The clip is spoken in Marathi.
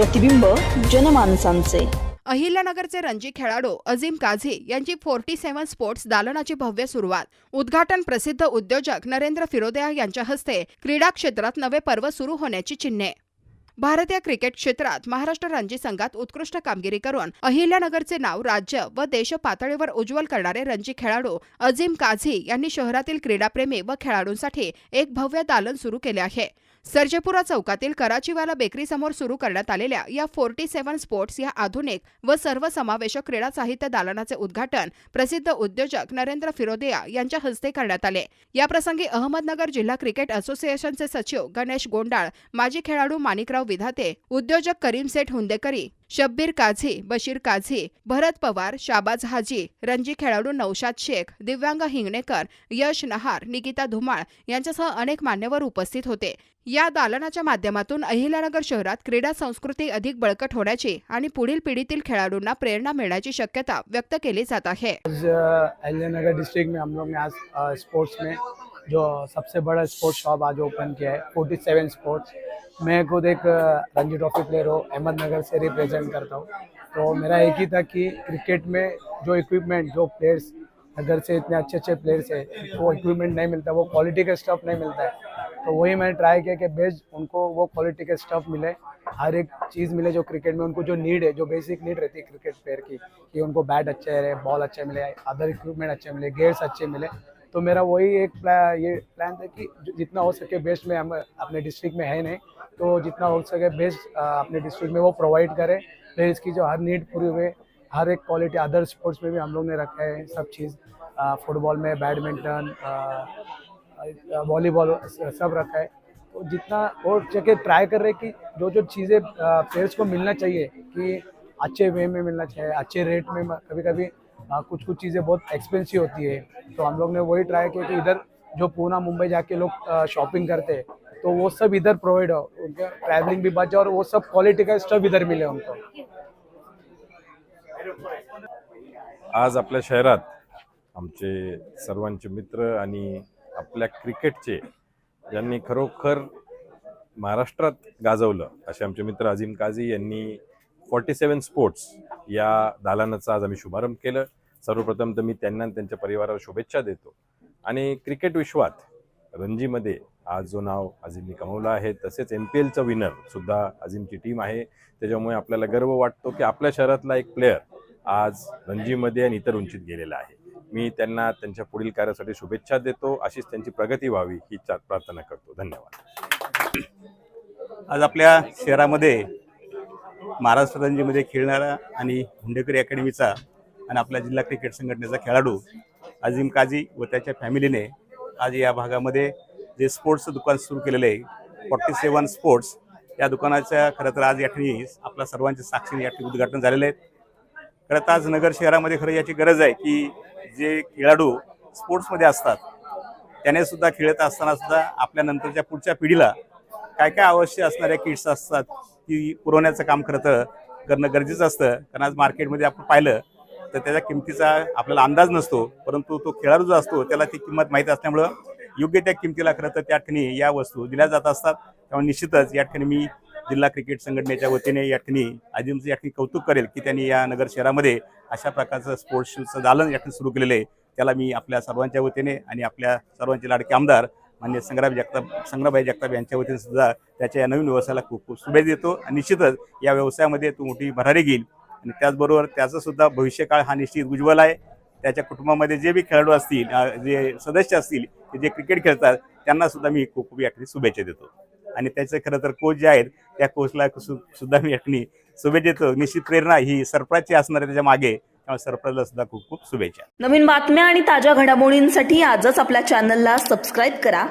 प्रतिबिंब जनमानसांचे. अहिल्यानगरचे रणजी खेळाडू अझीम काझी यांची फोर्टी सेव्हन स्पोर्ट्स दालनाची भव्य सुरुवात. उद्घाटन प्रसिद्ध उद्योजक नरेंद्र फिरोदया यांच्या हस्ते क्रीडा क्षेत्रात नवे पर्व सुरू होण्याची चिन्हे. भारतीय क्रिकेट क्षेत्रात महाराष्ट्र रणजी संघात उत्कृष्ट कामगिरी करून अहिल्यानगरचे नाव राज्य व देश पातळीवर उज्ज्वल करणारे रणजी खेळाडू अझीम काझी यांनी शहरातील क्रीडाप्रेमी व खेळाडूंसाठी एक भव्य दालन सुरू केले आहे. सर्जेपुरा चौकातील कराचीवाला बेकरीसमोर सुरू करण्यात आलेल्या या फोर्टी सेव्हन स्पोर्ट्स या आधुनिक व सर्वसमावेशक क्रीडा साहित्य दालनाचे उद्घाटन प्रसिद्ध उद्योजक नरेंद्र फिरोदिया यांच्या हस्ते करण्यात आले. याप्रसंगी अहमदनगर जिल्हा क्रिकेट असोसिएशनचे सचिव गणेश गोंडाळ माजी खेळाडू माणिकराव विधाते उद्योजक करीम सेठ हुंदेकरी शब्बीर काझी बशीर काझी भरत पवार शाबाज हाजी रणजी खेळाडू नौशाद शेख दिव्यांग हिंगणेकर यश नहार निकिता धुमाळ यांच्यासह अनेक मान्यवर उपस्थित होते. या दालनाच्या माध्यमातून अहिल्यानगर शहरात क्रीडा संस्कृती अधिक बळकट होण्याची आणि पुढील पिढीतील खेळाडूंना प्रेरणा मिळण्याची शक्यता व्यक्त केली जात आहे. अहिल्यानगर डिस्ट्रिक्ट में हम लोग ने आज स्पोर्ट्स में जो सबसे बड़ा स्पोर्ट्स शॉप आज ओपन किया है फोर्टी सेवन स्पोर्ट्स मैं खुद एक रणजी ट्रॉफी प्लेयर हूँ, अहमदनगर से रिप्रेजेंट करता हूँ। तो मेरा एक ही था कि क्रिकेट में जो इक्विपमेंट जो प्लेयर्स अगर से इतने अच्छे अच्छे प्लेयर्स है, वो इक्विपमेंट नहीं मिलता, वो क्वालिटी का स्टफ़ नहीं मिलता है। तो वही मैंने ट्राई किया कि बेस्ट उनको वो क्वालिटी का स्टफ़ मिले, हर एक चीज़ मिले जो क्रिकेट में, उनको जो नीड है, जो बेसिक नीड रहती है क्रिकेट प्लेयर की, कि उनको बैट अच्छे रहे बॉल अच्छे मिले अदर इक्विपमेंट अच्छे मिले गेयर्स अच्छे मिले। तो मेरा वही एक प्ला, ये प्लान था कि जितना हो सके बेस्ट में हम अपने डिस्ट्रिक्ट में है नहीं तो जितना हो सके बेस्ट अपने डिस्ट्रिक्ट में वो प्रोवाइड करें। प्लेयर्स की जो हर नीड पूरी हुए हर एक क्वालिटी अदर स्पोर्ट्स में भी हम लोग ने रखा है सब चीज़ फुटबॉल में बैडमिंटन वॉलीबॉल सब रखा है। तो जितना और जगह ट्राई कर रहे कि जो जो चीज़ें प्लेयर्स को मिलना चाहिए कि अच्छे वे में मिलना चाहिए अच्छे रेट में कभी कभी कुछ कुछ चीज़ें बहुत एक्सपेंसिव होती है। तो हम लोग ने वही ट्राई किया कि इधर जो पूना मुंबई जाके लोग शॉपिंग करते हैं तो वो सब इधर प्रोवाइड हो उनका ट्रैवलिंग भी बचे और वो सब क्वालिटी का स्टफ इधर मिले उनको। आज आपल्या शहरात आमचे सर्वांचे मित्र आणि आपल्या क्रिकेटचे ज्यांनी खरोखर महाराष्ट्रात गाजवलं असे आमचे मित्र अजिम काझी यांनी फॉर्टी सेवन स्पोर्ट्स या दालनाचा आज आम्ही शुभारंभ केलं. सर्वप्रथम तर मी त्यांना आणि त्यांच्या परिवाराला शुभेच्छा देतो. आणि क्रिकेट विश्वात रणजीमध्ये आज जो नाव अझीमने कमवलं आहे तसेच एम पी एलचं विनर सुद्धा अजिमची टीम आहे. त्याच्यामुळे आपल्याला गर्व वाटतो की आपल्या शहरातला एक प्लेअर आज रणजीमध्ये आणि इतर उंचीत गेलेला आहे. मी त्यांना त्यांच्या पुढील कार्यासाठी शुभेच्छा देतो. अशीच त्यांची प्रगती व्हावी ही प्रार्थना करतो. धन्यवाद. आज आपल्या शहरामध्ये महाराष्ट्र रणजीमध्ये खेळणारा आणि हुंडेकरी अकॅडमीचा आणि आपल्या जिल्हा क्रिकेट संघटनेचा खेळाडू अजिम काझी व त्याच्या फॅमिलीने आज या भागामध्ये जे स्पोर्ट्सचं दुकान सुरू केलेलं आहे फॉर्टी सेवन स्पोर्ट्स या दुकानाच्या खरं तर आज या ठिकाणी आपल्या सर्वांच्या साक्षीने या ठिकाणी उद्घाटन झालेलं आहे. खरं तर आज नगर शहरामध्ये खरं याची गरज आहे की जे खेळाडू स्पोर्ट्समध्ये असतात त्याने सुद्धा खेळत असताना सुद्धा आपल्या नंतरच्या पुढच्या पिढीला काय काय आवश्यक असणाऱ्या किट्स असतात ती पुरवण्याचं काम खरं करणं गरजेचं असतं. कारण आज मार्केटमध्ये आपण पाहिलं तर त्याच्या किमतीचा आपल्याला अंदाज नसतो परंतु तो खेळाडू जो असतो त्याला ती किंमत माहीत असल्यामुळं योग्य त्या किमतीला खरं तर त्या ठिकाणी या वस्तू दिल्या जात असतात. त्यामुळे निश्चितच या ठिकाणी मी जिल्हा क्रिकेट संघटनेच्या वतीने या ठिकाणी आजीमचं या ठिकाणी कौतुक करेल की त्यांनी या नगर शहरामध्ये अशा प्रकारचं स्पोर्ट्स शूजचं दालन या ठिकाणी सुरू केलेलं आहे. त्याला मी आपल्या सर्वांच्या वतीने आणि आपल्या सर्वांचे लाडके आमदार मान्य संग्राम जगताप संग्रामभाई जगताप यांच्या वतीने सुद्धा त्याच्या या नवीन व्यवसायाला खूप खूप शुभेच्छा देतो. आणि निश्चितच या व्यवसायामध्ये तो मोठी भरारी घेईल. आणि त्याचबरोबर त्याचंसुद्धा भविष्यकाळ हा निश्चित उज्ज्वल आहे. त्याच्या कुटुंबामध्ये जे बी खेळाडू असतील जे सदस्य असतील जे क्रिकेट खेळतात त्यांना सुद्धा मी खूप खूप या शुभेच्छा देतो. आणि त्याचे खरं तर कोच जे आहेत त्या कोचला सु- सुद्धा मी या शुभेच्छा देतो. निश्चित प्रेरणा ही सरप्राईजची असणार आहे त्याच्यामागे. त्यामुळे सरप्राईजला सुद्धा खूप खूप शुभेच्छा. नवीन बातम्या आणि ताज्या घडामोडींसाठी आजच आपल्या चॅनलला सबस्क्राईब करा.